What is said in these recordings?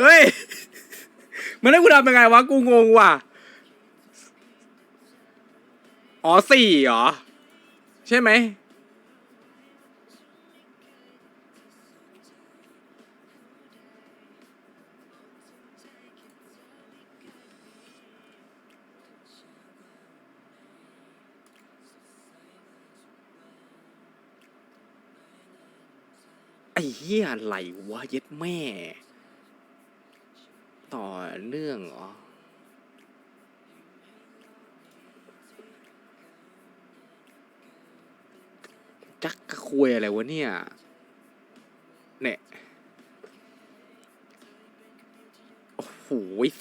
เฮ้ย มันให้กูทำยังไงวะ กูงงว่ะ อ๋อสี่เหรอ ใช่ไหม ไอ้เหี้ยอะไรวะเย็ดแม่ ต่อเนื่องเหรอ จักกะคุยอะไรวะเนี่ย เนี่ยโอ้โห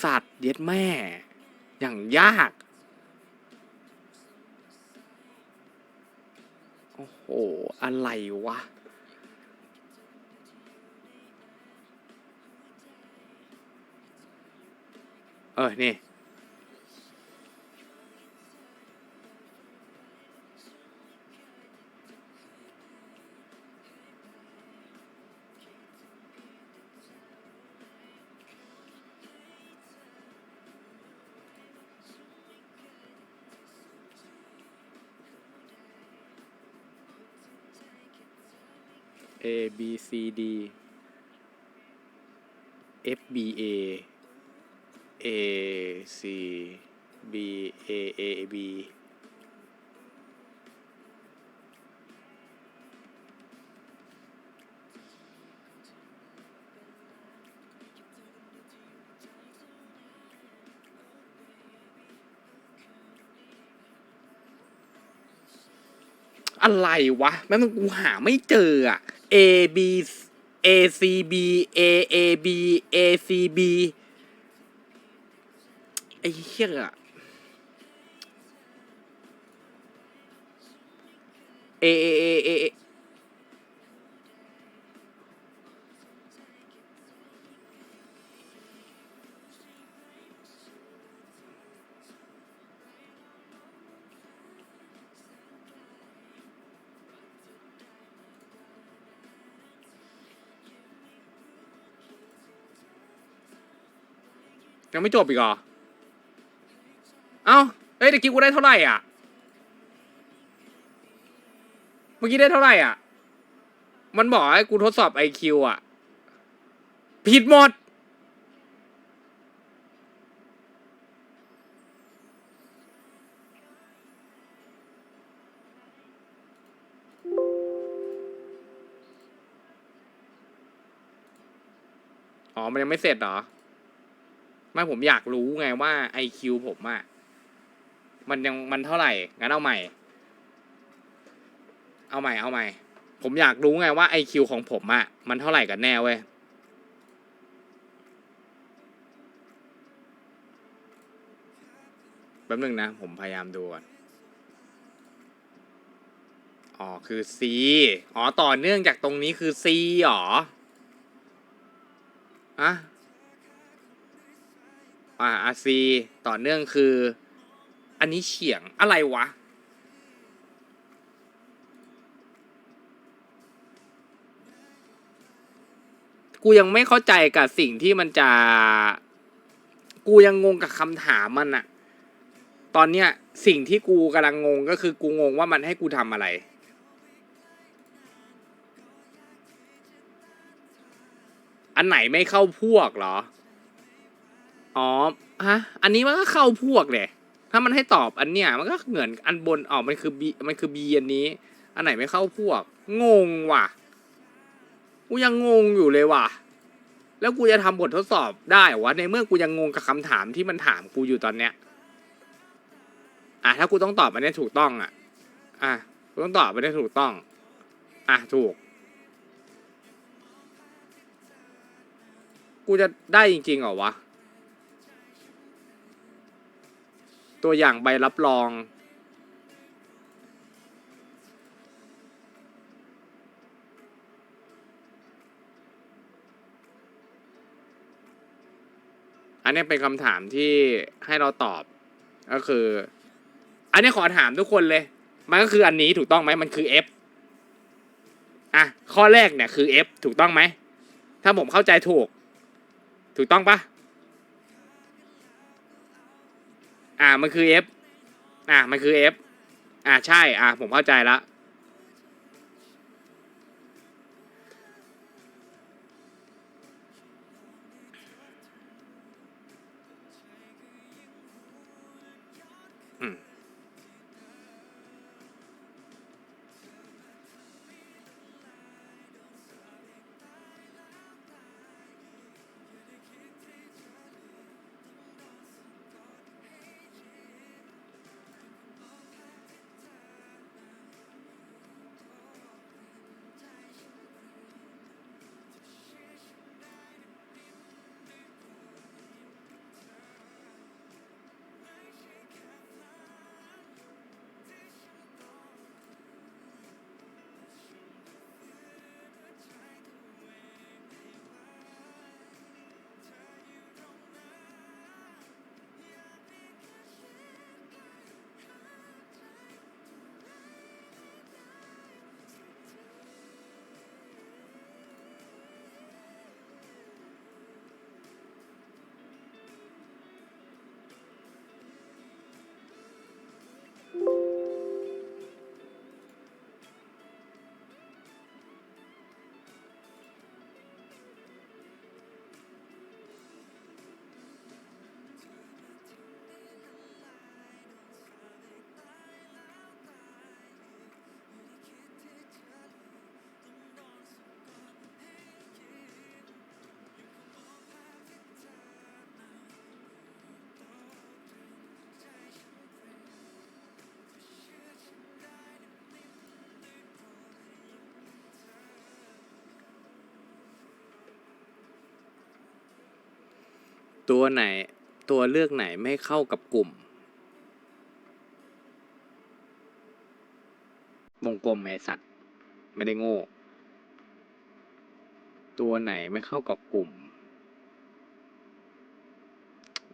สัตว์เย็ดแม่ อย่างยาก โอ้โห อะไรวะ เออ นี่ A B C D F B A A C B A A B อะไรวะแม่งกูหาไม่เจออะ A B A C B A A B A C B ไอ้เหี้ยอะ A A A A A ยังไม่จบอีกเหรอเอ้ เอ้ยตะกี้กูได้เท่าไหร่อะ เมื่อกี้ได้เท่าไหร่อะ มันบอกให้กูทดสอบไอคิวอะ ผิดหมด อ๋อ มันยังไม่เสร็จเหรอ ไม่ผมอยากรู้ไงว่าไอคิวผมอะ มันยังมันเท่าไหร่งั้นเอาใหม่ เอาใหม่เอาใหม่ ผมอยากรู้ไงว่าไอคิวของผมอะมันเท่าไหร่กันแน่เว้ยแป๊บนึงนะ ผมพยายามดูก่อน อ๋อ คือ C อ๋อ ต่อเนื่องจากตรงนี้คือ C หรออะอ่าอาซีต่อเนื่องคือ อันนี้เฉียงอะไรวะ กูยังไม่เข้าใจกับสิ่งที่มันจะ กูยังงงกับคำถามมันอะตอนเนี้ยสิ่งที่กูกำลังงงก็คือกูงงว่ามันให้กูทำอะไรอันไหนไม่เข้าพวกเหรอ อ๋อ ฮะ อันนี้มันก็เข้าพวกเลย ถ้ามันให้ตอบอันเนี้ยมันก็เหมือนอันบนอ๋อมันคือบีมันคือบีอันนี้ อันไหนไม่เข้าพวก งงว่ะ กูยังงงอยู่เลยว่ะ แล้วกูจะทำบททดสอบได้หรอวะในเมื่อกูยังงงกับคำถามที่มันถามกูอยู่ตอนเนี้ย อะถ้ากูต้องตอบมันได้ถูกต้องอะ อะกูต้องตอบมันได้ถูกต้อง อะถูก กูจะได้จริงๆเหรอวะ ตัวอย่างใบรับรอง อันนี้เป็นคำถามที่ให้เราตอบก็คือ อันนี้ขอถามทุกคนเลย มันก็คืออันนี้ถูกต้องไหมมันคือ F อะข้อแรกเนี่ยคือ F ถูกต้องไหม ถ้าผมเข้าใจถูก ถูกต้องปะ อ่ามันคือ F อ่ามันคือ F อ่าใช่ อ่าผมเข้าใจละ ตัวไหนตัวเลือกไหนไม่เข้ากับกลุ่ม วงกลมไอสัตว์ ไม่ได้โง่ ตัวไหนไม่เข้ากับกลุ่ม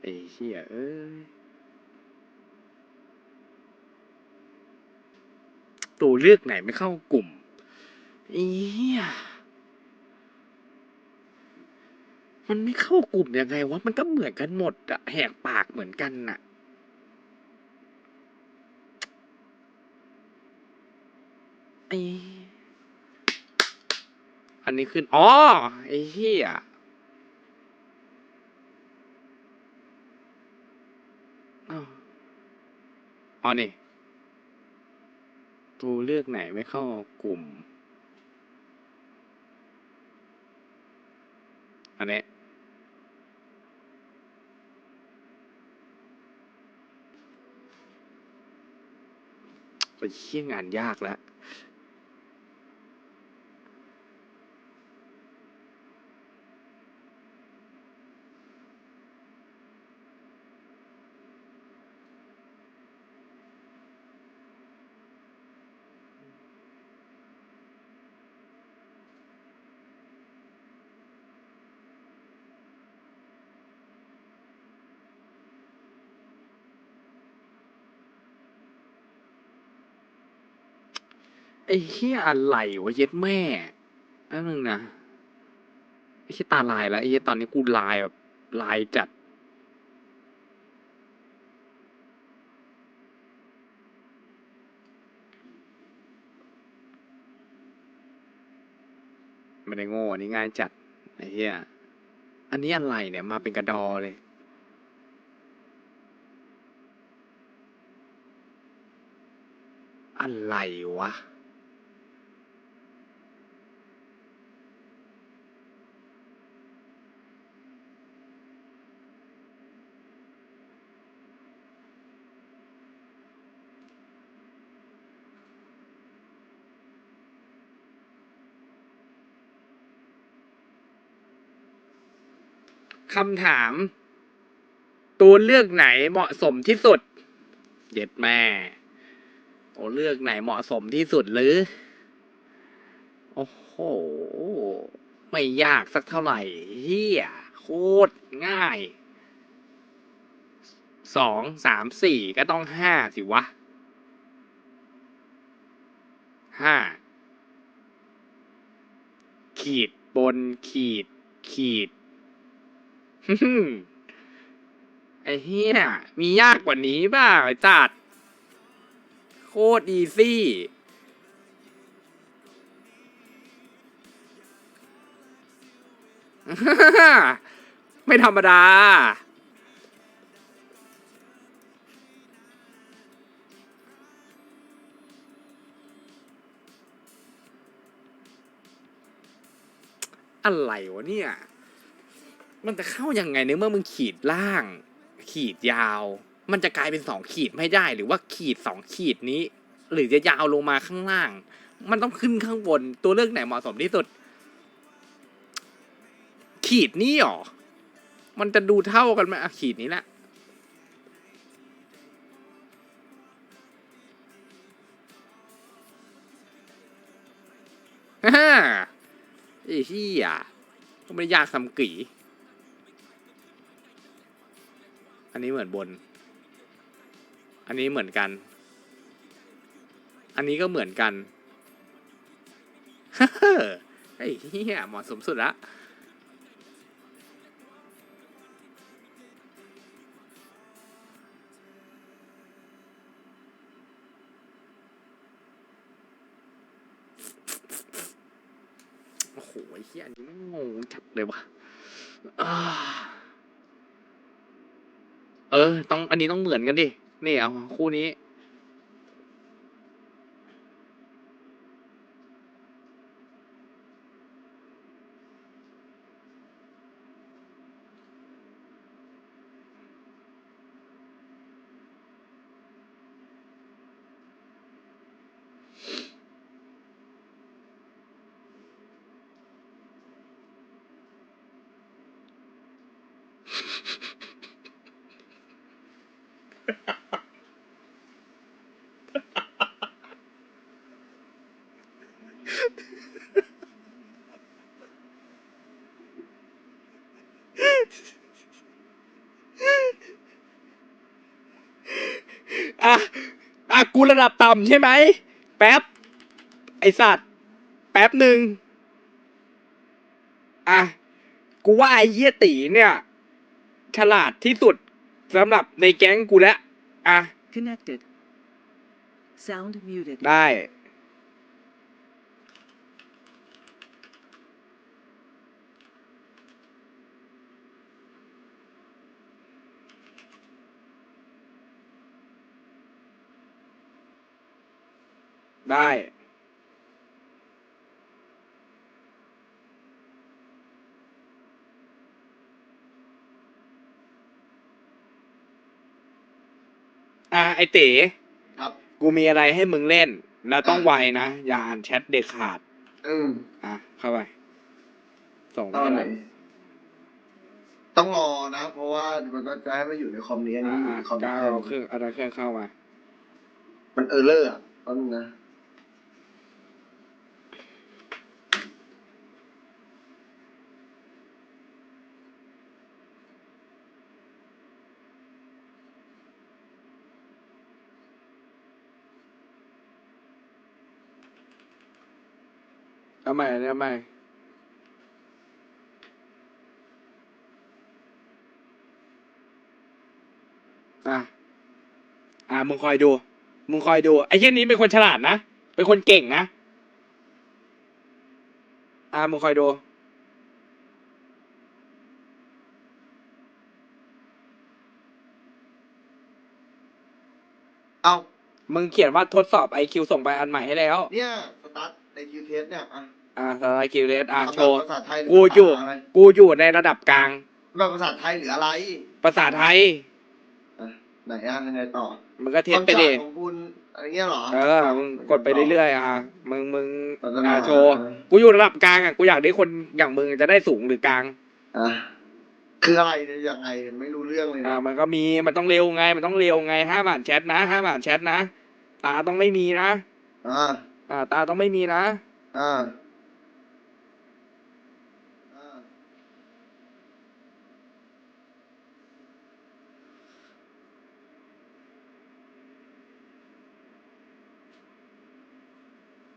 ไอ้เหี้ยเอ้ยตัวเลือกไหนไม่เข้ากลุ่มไอ้เหี้ย มันไม่เข้ากลุ่มยังไงวะมันก็เหมือนกันหมดอะแหกปากเหมือนกันน่ะ ไออันนี้ขึ้นอ๋อไอ้เหี้ยอ๋อนี่ตัวเลือกไหนไม่เข้ากลุ่ม อันนี้ ไปเชี่ยงานยากแล้ว ไอ้เหี้ยอะไรวะเย็ดแม่นั่นนึงนะไอ้เหี้ยตาลายแล้วไอ้เหี้ยตอนนี้กูลายแบบลายจัด ไม่ได้โง่อันนี้ง่ายจัดไอ้เหี้ยอันนี้อะไรเนี่ยมาเป็นกระดอเลยอะไรวะ คำถาม ตัวเลือกไหนเหมาะสมที่สุด เย็ดแม่ตัวเลือกไหนเหมาะสมที่สุดหรือ โอ้โห ไม่ยากสักเท่าไหร่เฮียโคตรง่าย สอง สาม สี่ก็ต้องห้าสิวะ ห้า ขีดบนขีด ขีด ฮึ่มไอ้เฮียมียากกว่านี้เปล่าไอ้จัดโคตรอีซี่ ไม่ธรรมดา อะไรวะเนี่ย มันจะเข้ายังไงในเมื่อมึงขีดล่าง ขีดยาว มันจะกลายเป็นสองขีดไม่ได้ หรือว่าขีดสองขีดนี้ หรือจะยาวลงมาข้างล่าง มันต้องขึ้นข้างบน ตัวเลือกไหนเหมาะสมที่สุด ขีดนี้หรอ มันจะดูเท่ากันไหมขีดนี้แหละฮ่าไอ้เหี้ยก็ไม่ได้ยากสำกี อันนี้เหมือนบน อันนี้เหมือนกัน อันนี้ก็เหมือนกันไอ้เหี้ยเหมาะสมสุดละโอ้โหไอ้เหี้ยอันนี้งงจัดเลยวะอ่า เออ ต้องอันนี้ต้องเหมือนกันดินี่เอาคู่นี้ อะอะกูระดับต่ำใช่ไหม แป๊บ ไอสัตว์ แป๊บหนึ่งอะ กูว่าไอ้เหี้ยตีเนี่ย ฉลาดที่สุดสำหรับในแก๊งกูแล้วอะ Connected. Sound muted. ได้ ได้ อะไอเต๋ครับ กูมีอะไรให้มึงเล่น แล้วต้องไวนะ อย่าอ่านแชทเด็ดขาด อืมอะ เข้าไป ส่งตอนไหนปต้องรอนะ เพราะว่ามันก็จะให้มาอยู่ในคอมนี้อันนี้อะอยู่อะในคอมก้าวนี้เอาเครื่องเอาเครื่องเข้ามา มันเออร์เลอร์อะตอนนึงนะ เอาใหม่เอาใหม่อะอะมึงคอยดู มึงคอยดู ไอ้เช่นนี้เป็นคนฉลาดนะ เป็นคนเก่งนะ อะมึงคอยดูเอ้ามึงเขียนว่าทดสอบ IQ ส่งไปอันใหม่ให้แล้ว เนี่ย สตาร์ทในคิวเทสเนี่ยอะ อะสไลด์คิวเลสอะเอาโชแบบว์ ภาษาไทยหรืกูอยู่ ภาษาอะไรกูอยู่ในระดับกลางแบบภาษาไทยหรืออะไรภาษาไทยอะไหนอะยังไงต่อมึงก็เทสไปดิ คำสั่งของคุณอะไรเงี้ยเหรอเออ มึงกดไปเรื่อยๆ อะ มึง มึงพัฒนาอะโชว์ กูอยู่ระดับกลางอะ กูอยากได้คนอย่างมึงจะได้สูงหรือกลาง อะคืออะไรเนี่ยยังไงไม่รู้เรื่องเลยอ่า นะมันก็มี มันต้องเร็วไง มันต้องเร็วไงห้ามอ่านแชทนะห้ามอ่านแชทนะ ตาต้องไม่มีนะ อ่า อ่า ตาต้องไม่มีนะ อ่า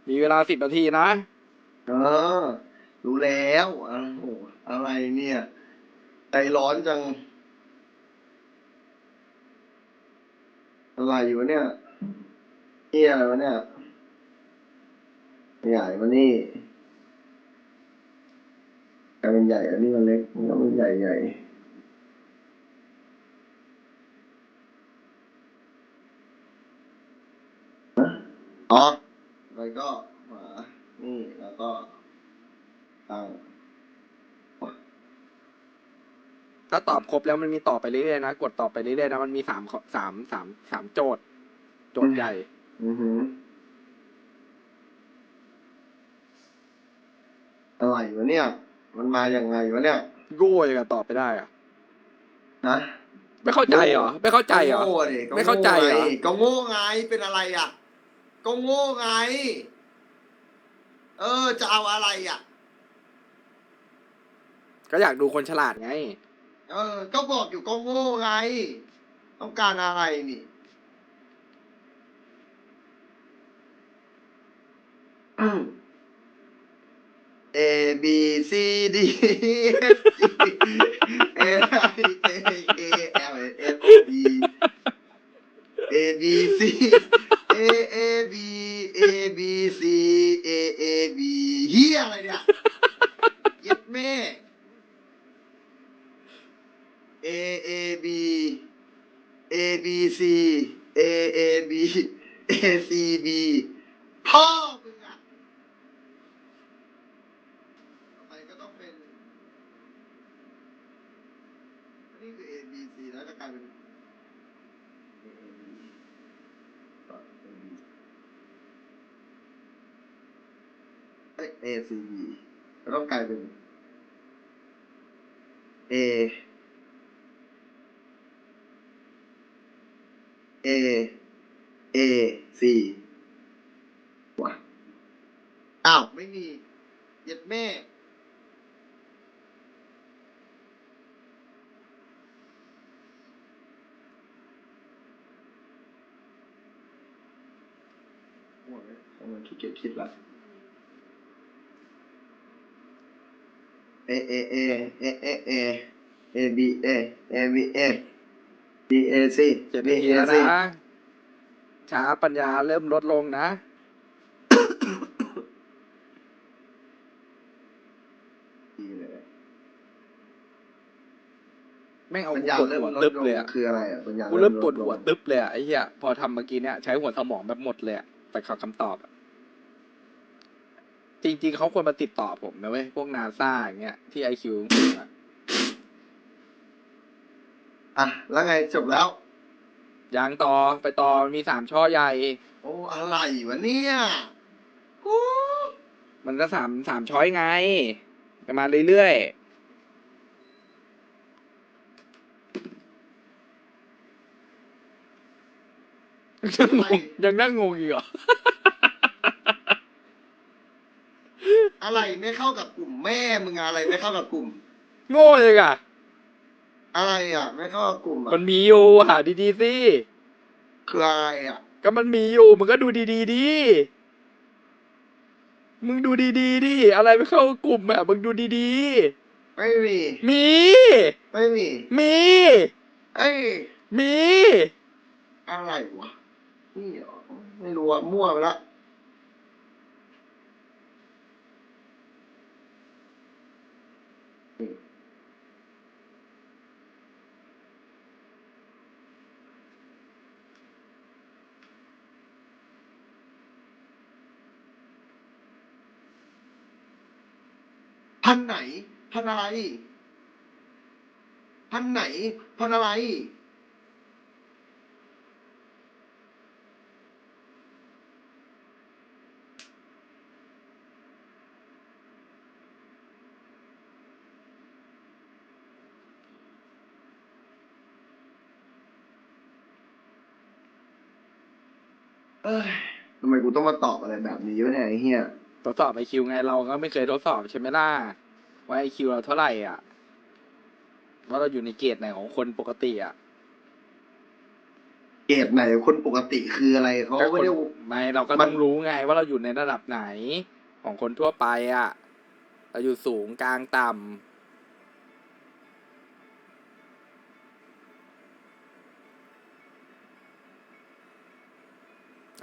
มีเวลาสิบนาทีนะ เออ รู้แล้วอ้าวอะไรเนี่ยไอร้อนจัง อะไรอยู่เนี่ยเฮียอะไรวะเนี่ยใหญ่มานี่กลายเป็นใหญ่อันนี้มันเล็กมันก็เป็นใหญ่ใหญ่อ๋อ แล้วก็มานี่แล้วก็ตั้งถ้าตอบครบแล้วมันมีต่อไปเรื่อยๆนะ กดต่อไปเรื่อยๆนะ มันมีสามข้อสามสามสามโจทย์ โจทย์ใหญ่ อือหืออะไรวะเนี่ย มันมาอย่างไงวะเนี่ยโง่ยังไงตอบไปได้อะนะไม่เข้าใจเหรอ ไม่เข้าใจเหรอก็โง่ดิก็ไม่เข้าใจเหรอ โง่ไงก็โง่ไงเป็นอะไรอะ ก็โง่ไง เออ จะเอาอะไรอะ ก็อยากดูคนฉลาดไง เออ ก็บอกอยู่ก็โง่ไง ต้องการอะไรนี่อืม A B C D F G A I J K L M N O P A B C A A B A B C A A B. Yeah, like. ดเลยผมขี้เกียจคิดละ A A A A A A A B A A B A B A C เจ็ด B นาที A แล้ว C นะช้าปัญญาเริ่มลดลงนะดีเลยแม่งเอาปัญกูญาปวดเริ่มหัวลดตึ๊บลงเลยอะคืออะไรอะปัญญากูเริ่มปวดลหัวลงตึ๊บเลยอะไอ้เหี้ยพอทำเมื่อกี้เนี่ยใช้หัวสมองแบบหมดเลยอะ ไปขอคำตอบอะจริง ๆเขาควรมาติดต่อผมนะเว้ยพวกนาซาอย่างเงี้ยที่ไอคิวอะอะ แล้วไงจบแล้วยางต่อไปต่อมีสามช่อใหญ่ โอ้อะไรวะเนี่ยโอ้มันก็สามสามช้อยไงไปมาเรื่อยๆ ยังงงยังนั่งงงอีกเหรอ อะไรไม่เข้ากับกลุ่มแม่มึงอะอะไรไม่เข้ากับกลุ่ม โง่เลยอะ อะไรอะ ไม่เข้ากับกลุ่มอะมันมีอยู่หาดีๆสิ คืออะไรอะ ก็มันมีอยู่มึงก็ดูดีๆดิ มึงดูดีๆดิ อะไรไม่เข้ากลุ่มอะมึงดูดีไม่มีๆ มี ไม่มีมี เอ้ยมี อะไรวะ นี่ไม่รู้อะมั่วไปละนี่พันไหน พันอะไร พันไหน พันอะไร เอ้ยทำไมกูต้องมาตอบอะไรแบบนี้วะเนี่ยไอ้เหี้ยทดสอบไอคิวไงเราก็ไม่เคยทดสอบใช่ไหมล่ะว่าไอคิวเราเท่าไหร่อะว่าเราอยู่ในเกรดไหนของคนปกติอะเกรดไหนคนปกติคืออะไรเขาก็ไม่ได้คนไม่เราก็มัต้อนงรู้ไงว่าเราอยู่ในระดับไหนของคนทั่วไปอะเราอยู่สูงกลางต่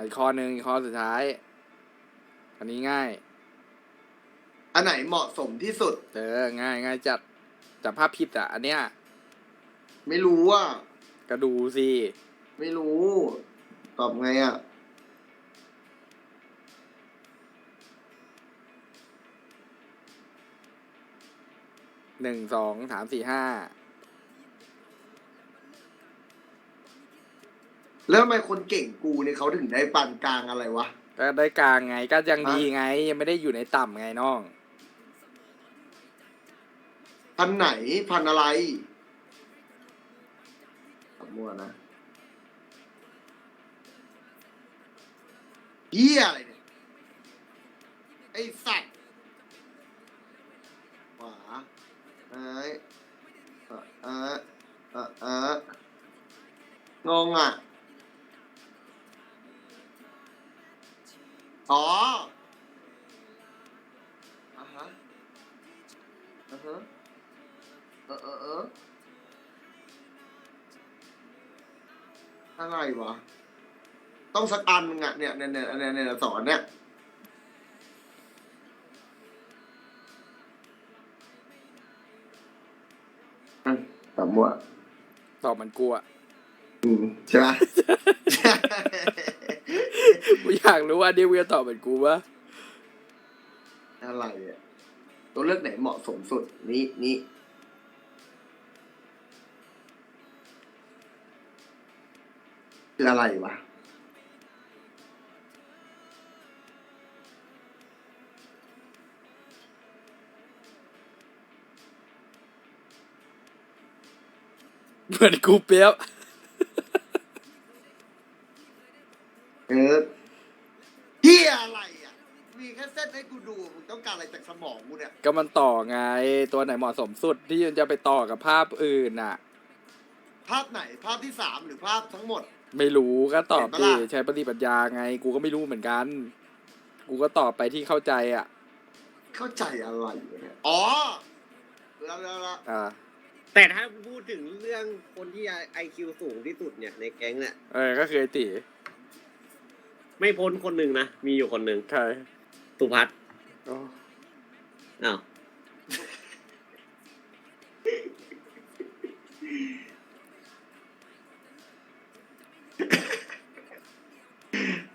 อีกข้อหนึ่งอีกข้อสุดท้าย อันนี้ง่าย อันไหนเหมาะสมที่สุด เออง่ายง่ายจัดจับภาพผิดอะ อันเนี้ยไม่รู้ว่าก็ดูสิไม่รู้ ตอบไงอะ หนึ่งสองสามสี่ห้า แล้วทำไมคนเก่งกูเนี่ยเขาถึงได้ปานกลางอะไรวะ ก็ได้กลางไงก็ยังฮะดีไง ยังไม่ได้อยู่ในต่ำไงน้อง พันไหนพันอะไรมั่วนะเหี้ยอะไรเนี่ย ไอสัตว์ขวาเอ้ยเอ่อเอ่อเอ่อเอ่องงอะ อ๋ออะฮะอะฮะเออเออเอออะไรวะ ต้องสักอันมึงอะเนี่ยเนี่ยเนี่ยเนี่ยเนี่ยสอนเนี่ยอืมตอบมั่วตอบมันกลัว อืมใช่ไหม กูอยากรู้ว่าดิวจะตอบเหมือนกูวะอะไรอะตัวเลือกไหนเหมาะสมสุด นี่นี่คืออะไรวะ เหมือนกูเปียบเออเฮี ยอะไรอะ มีแค่เส้นให้กูดูมึงต้องการอะไรจากสมองกูเนี่ย ก็มันต่อไง ตัวไหนเหมาะสมสุดที่มันจะไปต่อกับภาพอื่นน่ะ ภาพไหนภาพที่สามหรือภาพทั้งหมด ไม่รู้ก็ตอบเห็นปะดิล่ะใช้ปฏิปัญญาไง กูก็ไม่รู้เหมือนกัน กูก็ตอบไปที่เข้าใจอะ เข้าใจอะไรวะเนี่ยอ๋อแล้วแล้วแล้วอ่าแต่ถ้าพูดถึงเรื่องคนที่ไอคิวสูงที่สุดเนี่ยในแก๊งเนี่ยเออก็คือไอติ ไม่พ้นคนหนึ่งนะ มีอยู่คนหนึ่งใครสุพัฒน์โอ้อ้าว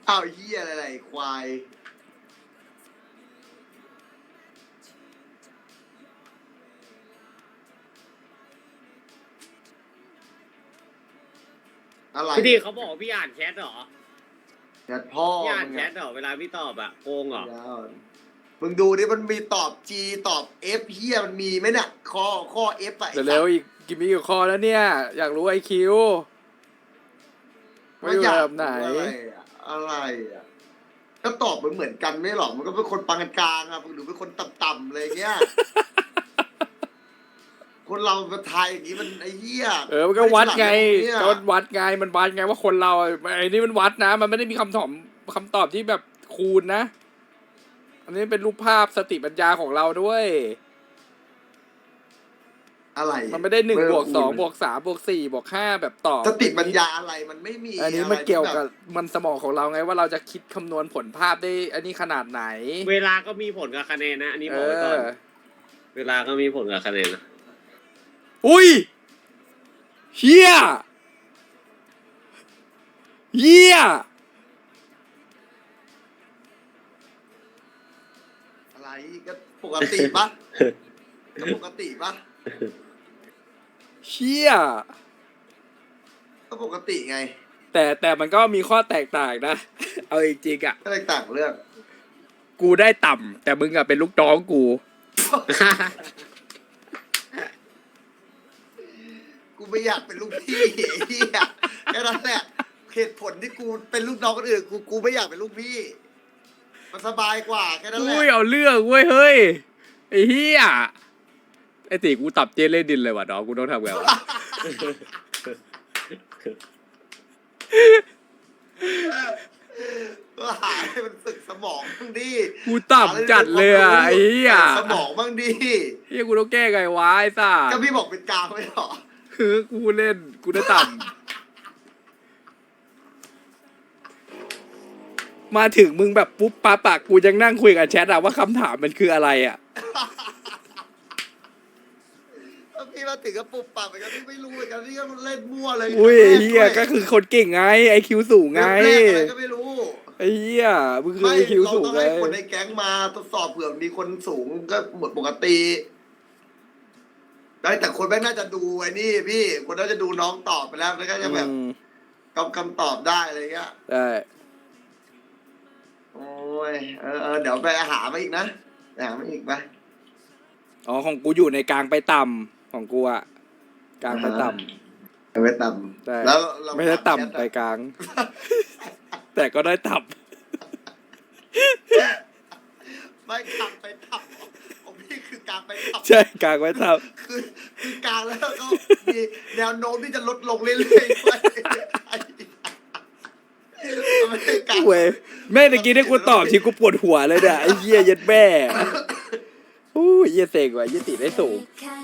อ้าวเฮียอะไรๆควาย อะไรพี่ดีเขาบอกว่าพี่อ่านแชทเหรอ แชทพ่อพี่อ่านมึงแชอะทเหรอเวลาพี่ตอบอะโกงเหรอ ยาวมึงดูดิมันมีตอบ G ตอบ F เฮียมันมีไหมเนี่ยข้อข้อ F อะไอ้สัตเร็วว์ๆอีกกี่มีกี่ข้อแล้วเนี่ย อยากรู้ไอคิวว่าอยู่อยาแบกบไหนรู้อะไรอะอะไรอะก็ตอบเหมือนเหมือนกันไม่หรอกมันก็เป็นคนปานกลางอะมึงดูเป็นคนต่ำๆอะไรเงี้ย คนเราเป็นไทยอย่างนี้มันไอ้เหี้ยเออมันก็วัดไงเนี่ยก็วัดไงมันวัดไงว่าคนเราอะไอ้นี่มันวัดนะ มันไม่ได้มีคำตอบคำตอบที่แบบคูณนะ อันนี้เป็นรูปภาพสติปัญญาของเราด้วย อะไรมันไม่ได้หนึ่งบวกสองคูณบวกสามบวกสี่บวกห้าแบบตอบสติปัญญาอะไรมันไม่มีอันนี้ะไรมันเกี่ยวกับที่แบบมันสมองของเราไงว่าเราจะคิดคำนวณผลภาพได้ อันนี้ขนาดไหน เวลาก็มีผลกับคะแนนนะ อันนี้เอบอกไว้ก่อนอ เวลาก็มีผลกับคะแนนนะ อุ้ยเฮียเฮียอะไรก็ปกติปะก็ปกติปะเฮียก็ปกติไงแต่แต่มันก็มีข้อแตกต่างนะ เอาจริงๆอะ ก็เลยต่างเรื่อง กูได้ต่ำแต่มึงอะเป็นลูกน้องกู ไม่อยากเป็นลูกพี่ไอ้เหี้ยแค่นั้นแหละเหตุผลที่กูเป็นลูกน้องคนอื่นกูกูไม่อยากเป็นลูกพี่ มันสบายกว่าแค่นั้นแหละ อุ้ยเอาเรื่องเว้ยเฮ้ยไอ้เฮียไอ้ตีกูตับเจเล่นดินเลยว่ะน้องกูต้องทำไงวะ ก็หาให้มันฝึกสมองบ้างดิกูต่ำจัดเลยอะไอ้เฮียฝึกสมองบ้างดิเฮียกูต้องแก้ไงวะไอ้สัสก็พี่บอกเป็นกลางไม่หรอ คือกูเล่นกูได้ต่ำมาถึงมึงแบบปุ๊บปั๊บปากกูยังนั่งคุยกับแชทอะว่าคำถามมันคืออะไรอะถ้าพี่มาถึงก็ปุบปับเหมือนกันพี่ไม่รู้เหมือนกันพี่ก็เล่นมั่วเลยอุ้ยไอ้เฮียแรก็คือคนเก่งไงไอคิวสูงไงแรกอะไรก็ไม่รู้ไอ้เฮียมึงคือไม่ไอคิวเราสูงต้องไง ให้คนในแก๊งมาทดสอบเผื่อมีคนสูงก็หมดปกติ ได้แต่คนแม่งน่าจะดูไอ้นี่พี่ คนน่าจะดูน้องตอบไปแล้วแล้วก็จะแบบอืมกำคำตอบได้อะไรเงี้ย ได้ โอ้ยเออเออเดี๋ยวไปหามาอีกนะไปหามาอีกไป อ๋อ ของกูอยู่ในกลางไปต่ำของกูอะกลางไปต่ำเอาไปต่ใช่ำแล้วเราไม่ได้แชทต่ำไปกลาง แต่ก็ได้ต่ไม่กลางไปต่ำของพี่คือ กลางไปต่ำำใช่กลางไปต่คือคือกลางแล้วก็มีแนวโน้มที่จะลดลงเรื่อยๆด้วยไม่ได้กลางำเว้ยแม่ตะกี้ที่กูตอบทีกูปวดหัวเลยเนี่ยไอ้เหี้ยเย็ดแม่โอ้ยเหี้ยเซ็งว่ะเหี้ยติได้สูงแค่